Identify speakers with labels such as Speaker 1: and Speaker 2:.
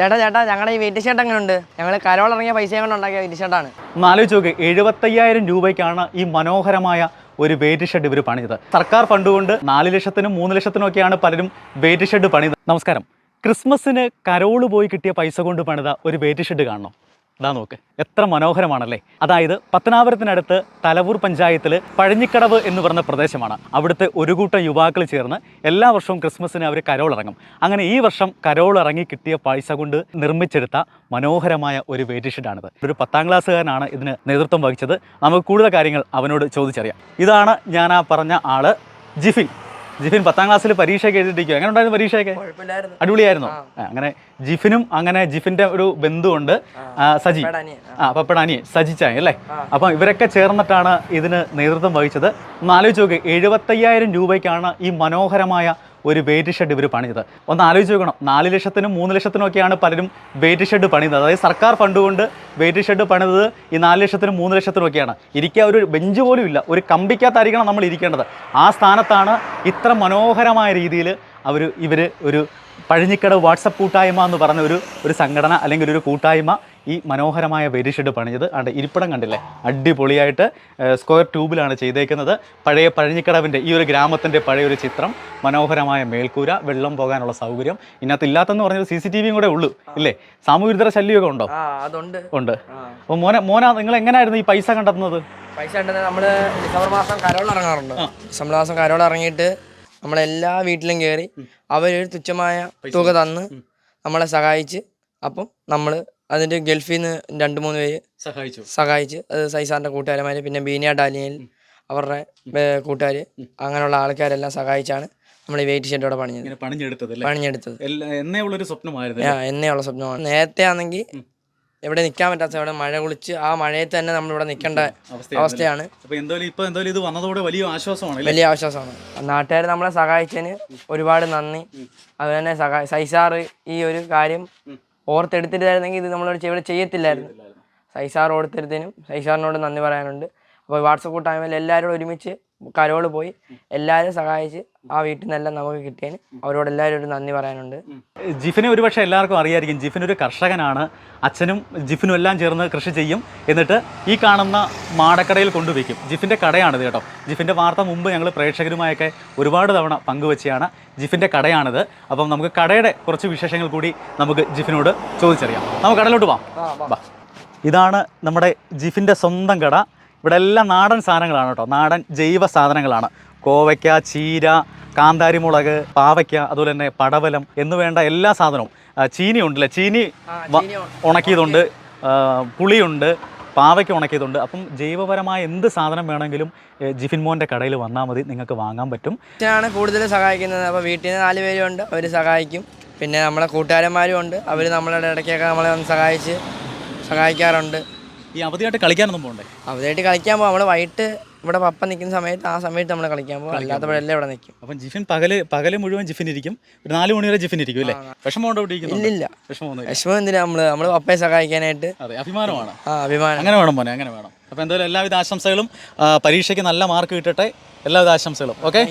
Speaker 1: ചേട്ടാ ചേട്ടാ ഞങ്ങളുടെ ഈ വെയിറ്റ് ഷർട്ട് എങ്ങനെ ഉണ്ട് ഞങ്ങൾ കരോൾ ഇറങ്ങിയ പൈസ കൊണ്ട് ഉണ്ടാക്കിയ വെയിറ്റ് ഷർട്ടാണ്
Speaker 2: നാല് ആലോചിച്ച് നോക്ക് എഴുപത്തയ്യായിരം രൂപയ്ക്കാണ് ഈ മനോഹരമായ ഒരു വെയിറ്റ് ഷെഡ് ഇവർ പണിത് സർക്കാർ ഫണ്ട് കൊണ്ട് നാല് ലക്ഷത്തിനും മൂന്ന് ലക്ഷത്തിനും ഒക്കെയാണ് പലരും വെയിറ്റ് ഷെഡ് പണിത് നമസ്കാരം. ക്രിസ്മസിന് കരോൾ പോയി കിട്ടിയ പൈസ കൊണ്ട് പണിത ഒരു വെയിറ്റ് ഷെഡ് കാണണം. ഇതാ നോക്ക് എത്ര മനോഹരമാണല്ലേ? അതായത് പത്തനാപുരത്തിനടുത്ത് തലവൂർ പഞ്ചായത്തിൽ പഴഞ്ഞിക്കടവ് എന്ന് പറഞ്ഞ പ്രദേശമാണ്. അവിടുത്തെ ഒരു കൂട്ടം യുവാക്കൾ ചേർന്ന് എല്ലാ വർഷവും ക്രിസ്മസിന് അവർ കരോൾ ഇറങ്ങും അങ്ങനെ ഈ വർഷം കരോൾ ഇറങ്ങി കിട്ടിയ പൈസ കൊണ്ട് നിർമ്മിച്ചെടുത്ത മനോഹരമായ ഒരു വെയിറ്റ് ഷെഡാണിത്. ഒരു പത്താം ക്ലാസ്സുകാരനാണ് ഇതിന് നേതൃത്വം വഹിച്ചത്. നമുക്ക് കൂടുതൽ കാര്യങ്ങൾ അവനോട് ചോദിച്ചറിയാം. ഇതാണ് ഞാൻ ആ പറഞ്ഞ ആൾ ജിഫിൻ. ജിഫിൻ പത്താം ക്ലാസ്സിൽ പരീക്ഷയൊക്കെ എഴുതിയിരിക്കും എങ്ങനെ ഉണ്ടായിരുന്നു പരീക്ഷയൊക്കെ? അടിപൊളിയായിരുന്നു? അങ്ങനെ ജിഫിനും അങ്ങനെ ജിഫിന്റെ ഒരു ബന്ധുവുണ്ട്. സജി. ആ. പപ്പടാനി സജിച്ചായി സജി അല്ലേ അപ്പം ഇവരൊക്കെ ചേർന്നിട്ടാണ് ഇതിന് നേതൃത്വം വഹിച്ചത്. ഒന്ന് ആലോചിച്ച് നോക്ക് എഴുപത്തയ്യായിരം രൂപയ്ക്കാണ് ഈ മനോഹരമായ ഒരു വെയിറ്റ് ഷെഡ് ഇവർ പണിത് ഒന്ന് ആലോചിച്ച് നോക്കണം. നാല് ലക്ഷത്തിനും മൂന്ന് ലക്ഷത്തിനും ഒക്കെയാണ് പലരും വെയിറ്റ് ഷെഡ് പണിത് അതായത് സർക്കാർ ഫണ്ട് കൊണ്ട് വെയിറ്റ് ഷെഡ് പണിതത് ഈ നാല് ലക്ഷത്തിനും മൂന്ന് ലക്ഷത്തിനും ഒക്കെയാണ്. ഇരിക്കാൻ ഒരു ബെഞ്ച് പോലും ഇല്ല. ഒരു കമ്പിക്കകത്തായിരിക്കണം നമ്മൾ ഇരിക്കേണ്ടത്. ആ സ്ഥാനത്താണ് ഇത്ര മനോഹരമായ രീതിയിൽ അവർ ഇവർ ഒരു പഴഞ്ഞിക്കട വാട്സപ്പ് കൂട്ടായ്മ എന്ന് പറഞ്ഞ ഒരു ഒരു സംഘടന അല്ലെങ്കിൽ ഒരു കൂട്ടായ്മ ഈ മനോഹരമായ വെരിഷെഡ് പണിഞ്ഞത്. അവിടെ ഇരിപ്പിടം കണ്ടില്ലേ? അടിപൊളിയായിട്ട് സ്ക്വയർ ട്യൂബിലാണ് ചെയ്തേക്കുന്നത്. പഴയ പഴഞ്ഞിക്കടവിന്റെ ഈ ഒരു ഗ്രാമത്തിന്റെ പഴയൊരു ചിത്രം മനോഹരമായ മേൽക്കൂര വെള്ളം പോകാനുള്ള സൗകര്യം. ഇതിനകത്ത് ഇല്ലാത്തെന്ന് പറഞ്ഞത് സി സി ടി വിയും കൂടെ ഉള്ളൂ ഇല്ലേ? സാമൂഹികതര ശല്യമൊക്കെ ഉണ്ടോ? ഉണ്ട്. അപ്പോൾ മോനെ മോന നിങ്ങൾ എങ്ങനെയായിരുന്നു ഈ പൈസ കണ്ടെത്തുന്നത്?
Speaker 1: പൈസ കണ്ടെത്തുന്നത് നമ്മൾ ഡിസംബർ മാസം കരോൾ ഇറങ്ങാറുണ്ട് ഡിസംബർ മാസം കരോൾ ഇറങ്ങിയിട്ട് നമ്മളെല്ലാ വീട്ടിലും കയറി അവരൊരു തുച്ഛമായ തുക തന്ന് നമ്മളെ സഹായിച്ച് അപ്പം നമ്മൾ അതിന്റെ ഗൾഫിൽ നിന്ന് രണ്ട് മൂന്ന് പേര്
Speaker 2: സഹായിച്ചു.
Speaker 1: സഹായിച്ച് അത് സൈസാറിന്റെ കൂട്ടുകാരന്മാർ പിന്നെ ബീനിയ ഡാലിയൽ അവരുടെ കൂട്ടുകാർ അങ്ങനെയുള്ള ആൾക്കാരെല്ലാം സഹായിച്ചാണ് നമ്മൾ ഈ വെയിറ്റ് ഷെഡോടെ പണിഞ്ഞത്.
Speaker 2: പണിഞ്ഞെടുത്തത്
Speaker 1: പണിഞ്ഞെടുത്തത്.
Speaker 2: എന്നെയുള്ള സ്വപ്നമായിരുന്നു
Speaker 1: ആ, എന്നെയുള്ള സ്വപ്നമാണ്. നേരത്തെ ആണെങ്കിൽ എവിടെ നിൽക്കാൻ പറ്റാത്ത അവിടെ മഴ കുളിച്ച് ആ മഴയത്ത് തന്നെ നമ്മൾ ഇവിടെ നിൽക്കേണ്ട അവസ്ഥയാണ്.
Speaker 2: അപ്പോൾ എന്തായാലും ഇപ്പോൾ എന്തായാലും ഇത് വന്നതോടെ വലിയ ആശ്വാസമാണ്
Speaker 1: വലിയ ആശ്വാസമാണ്. നാട്ടുകാർ നമ്മളെ സഹായിച്ചതിന് ഒരുപാട് നന്ദി. അതുപോലെ തന്നെ സൈസാറ് ഈ ഒരു കാര്യം ഓർത്തെടുത്തിട്ടായിരുന്നെങ്കിൽ ഇത് നമ്മളോട് ഇവിടെ ചെയ്യത്തില്ലായിരുന്നു. സൈസാർ ഓർത്തെടുത്തതിനും സൈസാറിനോട് നന്ദി പറയാനുണ്ട്. അപ്പോൾ വാട്സപ്പ് കൂട്ടായ്മയിൽ എല്ലാവരോടും ഒരുമിച്ച് കരോൾ പോയി എല്ലാവരും സഹായിച്ച് ആ വീട്ടിൽ നിന്നെല്ലാം നമുക്ക് കിട്ടിയതിന് അവരോട് എല്ലാവരും ഒരു നന്ദി പറയാനുണ്ട്.
Speaker 2: ജിഫിനെ ഒരുപക്ഷെ എല്ലാവർക്കും അറിയായിരിക്കും. ജിഫിൻ ഒരു കർഷകനാണ്. അച്ഛനും ജിഫിനും എല്ലാം ചേർന്ന് കൃഷി ചെയ്യും. എന്നിട്ട് ഈ കാണുന്ന മാടക്കടയിൽ കൊണ്ടുവയ്ക്കും. ജിഫിന്റെ കടയാണിത് കേട്ടോ. ജിഫിന്റെ വാർത്ത മുമ്പ് ഞങ്ങൾ പ്രേക്ഷകരുമായൊക്കെ ഒരുപാട് തവണ പങ്കുവെച്ചാണ് ജിഫിന്റെ കടയാണിത്. അപ്പം നമുക്ക് കടയുടെ കുറച്ച് വിശേഷങ്ങൾ കൂടി നമുക്ക് ജിഫിനോട് ചോദിച്ചറിയാം. നമുക്ക് കടയിലോട്ട് പോവാം. ഇതാണ് നമ്മുടെ ജിഫിന്റെ സ്വന്തം കട. ഇവിടെ എല്ലാം നാടൻ സാധനങ്ങളാണ് കേട്ടോ. നാടൻ ജൈവ സാധനങ്ങളാണ്. കോവയ്ക്ക ചീര കാന്താരിമുളക് പാവയ്ക്ക അതുപോലെ തന്നെ പടവലം എന്ന് വേണ്ട എല്ലാ സാധനവും. ചീനി ഉണ്ടല്ലേ ചീനി ഉണക്കിയതുണ്ട്. പുളിയുണ്ട്. പാവയ്ക്ക ഉണക്കിയതുണ്ട്. അപ്പം ജൈവപരമായ എന്ത് സാധനം വേണമെങ്കിലും ജിഫിൻ മോന്റെ കടയിൽ വന്നാൽ മതി. നിങ്ങൾക്ക് വാങ്ങാൻ പറ്റും.
Speaker 1: ആണ് കൂടുതൽ സഹായിക്കുന്നത്. അപ്പോൾ വീട്ടിൽ നിന്ന് നാല് പേരും ഉണ്ട് അവർ സഹായിക്കും. പിന്നെ നമ്മളെ കൂട്ടുകാരന്മാരും ഉണ്ട്. അവർ നമ്മളുടെ ഇടയ്ക്കൊക്കെ നമ്മളെ ഒന്ന് സഹായിച്ച് സഹായിക്കാറുണ്ട്.
Speaker 2: ഈ അവധിയായിട്ട് കളിക്കാനൊന്നും പോകണ്ടേ
Speaker 1: അവധിയായിട്ട് കളിക്കാൻ പോകും നമ്മൾ വൈകിട്ട് ഇവിടെ പപ്പ നിൽക്കുന്ന സമയത്ത് ആ സമയത്ത് നമ്മൾ കളിക്കാൻ പോകും അല്ലാത്തപ്പോഴെല്ലാം ഇവിടെ നിൽക്കും
Speaker 2: അപ്പം ജിഫിൻ പകൽ പകൽ മുഴുവൻ ജിഫിൻ ഇരിക്കും ഒരു നാല് മണി വരെ ജിഫിൻ ഇരിക്കും അല്ലേ വിഷമം കൊണ്ട് ഇവിടെ ഇല്ല
Speaker 1: ഇല്ലില്ല. വിഷമം എന്തിനാ നമ്മൾ നമ്മൾ പപ്പയെ സഹായിക്കാനായിട്ട്.
Speaker 2: അതെ അഭിമാനമാണ്.
Speaker 1: ആ അഭിമാനം.
Speaker 2: അങ്ങനെ വേണം മോനെ അങ്ങനെ വേണം. അപ്പോൾ എന്തായാലും എല്ലാവിധ ആശംസകളും പരീക്ഷയ്ക്ക് നല്ല മാർക്ക് കിട്ടട്ടെ. എല്ലാവിധ ആശംസകളും. ഓക്കെ?